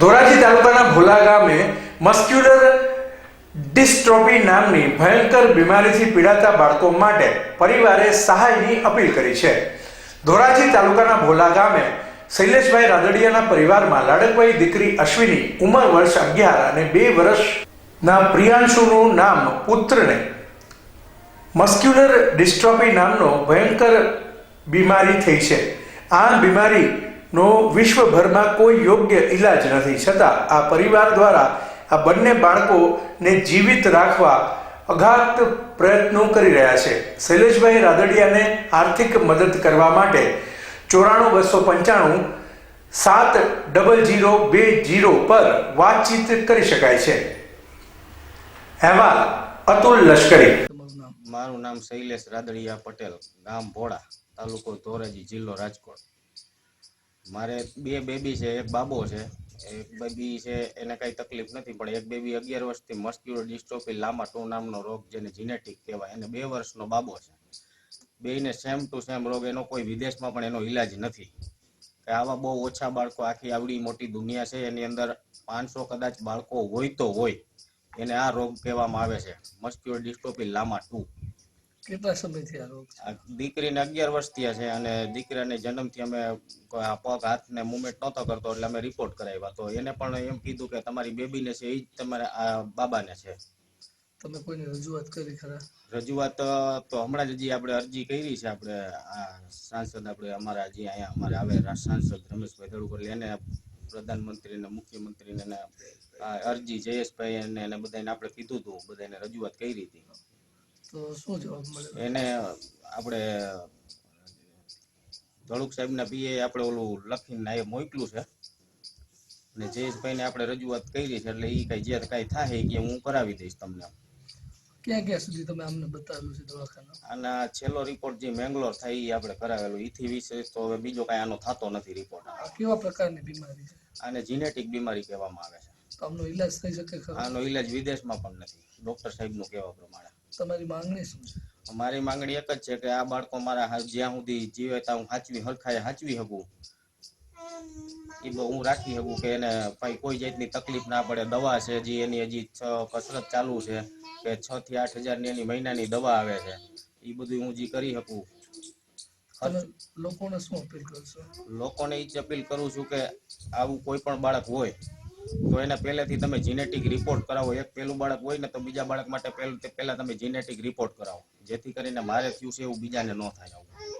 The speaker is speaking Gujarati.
ધોરાજી તાલુકાના ભોલા ગામે મસ્ક્યુલર ડિસ્ટ્રોફી નામની ભયંકર બીમારીથી પીડાતા બાળકો માટે પરિવારે સહાયની અપીલ કરી છે. ધોરાજી તાલુકાના ભોલા ગામે શૈલેષભાઈ રાદડિયાના પરિવારમાં લાડકભાઈ દીકરી અશ્વિની ઉંમર વર્ષ અગિયાર અને બે વર્ષના પ્રિયાંશુનું નામ પુત્રને મસ્ક્યુલર ડિસ્ટ્રોફી નામનો ભયંકર બીમારી થઈ છે. આ બીમારીનો વિશ્વભરમાં કોઈ યોગ્ય ઈલાજ નથી. છતાં આ પરિવાર દ્વારા આ બંને બાળકોને જીવિત રાખવા અઘાત પ્રયત્નો કરી રહ્યા છે. શૈલેષભાઈ રાદડિયાને આર્થિક મદદ કરવા માટે ચોરાણું બસો પંચાણું સાત ડબલ જીરો બે જીરો પર વાતચીત કરી શકાય છે. અહેવાલ અતુલ લશ્કરી. મારું નામ શૈલેષ રાદડિયા પટેલ, ગામ ભોળા, તાલુકો ધોરાજી, જિલ્લો રાજકોટ. મારે બે બેબી છે, એક બાબો છે. એક બેબી છે, એને કઈ તકલીફ નથી, પણ એક બેબી અગિયાર વર્ષથી મસ્ક્યુલર ડિસ્ટ્રોફી લાંબા ટુ નામનો રોગ જેને જીનેટિક કહેવાય, અને બે વર્ષનો બાબો છે. બેને સેમ ટુ સેમ રોગ, એનો કોઈ વિદેશમાં પણ એનો ઈલાજ નથી. કે આવા બહુ ઓછા બાળકો આખી આવડી મોટી દુનિયા છે, એની અંદર પાંચસો કદાચ બાળકો હોય તો હોય, એને આ રોગ કહેવામાં આવે છે મસ્ક્યુલર ડિસ્ટ્રોફી લામા ટુ. કેટલા સમયથી આ રોગ છે? દીકરીને અગિયાર વર્ષ થયા છે અને દીકરાને જન્મથી અમે પગ હાથને મુવમેન્ટ નહોતો કરતો એટલે અમે રિપોર્ટ કરાવ્યા. તો એને પણ એમ કીધું કે તમારી બેબીને છે એ જ તમારા બાબાને છે. તમે કોઈની રજૂઆત કરી ખરા? રજૂઆત તો હમણાં જ હજી આપણે અરજી કરી છે આપણે આ સાંસદ આપણે અમારા જે અહીંયા અમારે આવે સાંસદ રમેશભાઈ ધડુકર એને પ્રધાનમંત્રીને મુખ્યમંત્રીને એને આ અરજી જયેશભાઈ અને બધાને આપણે કીધું હતું બધાને રજૂઆત કરી હતી. તો શું જવાબ મળે? એને આપણે ધડુક સાહેબના પીએ આપણે ઓલું લખીને એ મોકલું છે. અને જયેશભાઈને આપણે રજૂઆત કરી છે એટલે એ કઈ જે કાંઈ થાય કે હું કરાવી દઈશ તમને. ક્યાં ક્યાં સુધી તમે અમને બતાવેલું છે દવાખાના? આના છેલ્લો રિપોર્ટ જે મેંગ્લોર થાય એ આપણે કરાવેલો. એથી વિશે તો હવે બીજો કાંઈ આનો થતો નથી રિપોર્ટ કેવા પ્રકારની બીમારી છે? આને જીનેટિક બીમારી કહેવામાં આવે છે. તો આમનો ઈલાજ થઈ શકે આનો ઈલાજ વિદેશમાં પણ નથી. ડોક્ટર સાહેબનું કહેવા પ્રમાણે. તમારી માંગણી શું છે? મારી માંગણી એક જ છે કે આ બાળકો મારા જ્યાં સુધી જીવે ત્યાં હું હાચવી હરખાએ હાચવી શકું. એ હું રાખી શકું કે એને ભાઈ કોઈ જાતની તકલીફ ના પડે. દવા છે જે એની હજી છ કસરત ચાલુ છે કે છ થી આઠ હજારની એની મહિનાની દવા આવે છે. એ બધું હું જે કરી શકું. લોકોને શું અપીલ કરશો? લોકોને એ જ અપીલ કરું છું કે આવું કોઈ પણ બાળક હોય તો એને પહેલેથી તમે જીનેટિક રિપોર્ટ કરાવો. એક પહેલું બાળક હોય ને તો બીજા બાળક માટે પહેલું પહેલા તમે જીનેટિક રિપોર્ટ કરાવો. જેથી કરીને મારે થયું છે એવું બીજાને ન થાય આવું.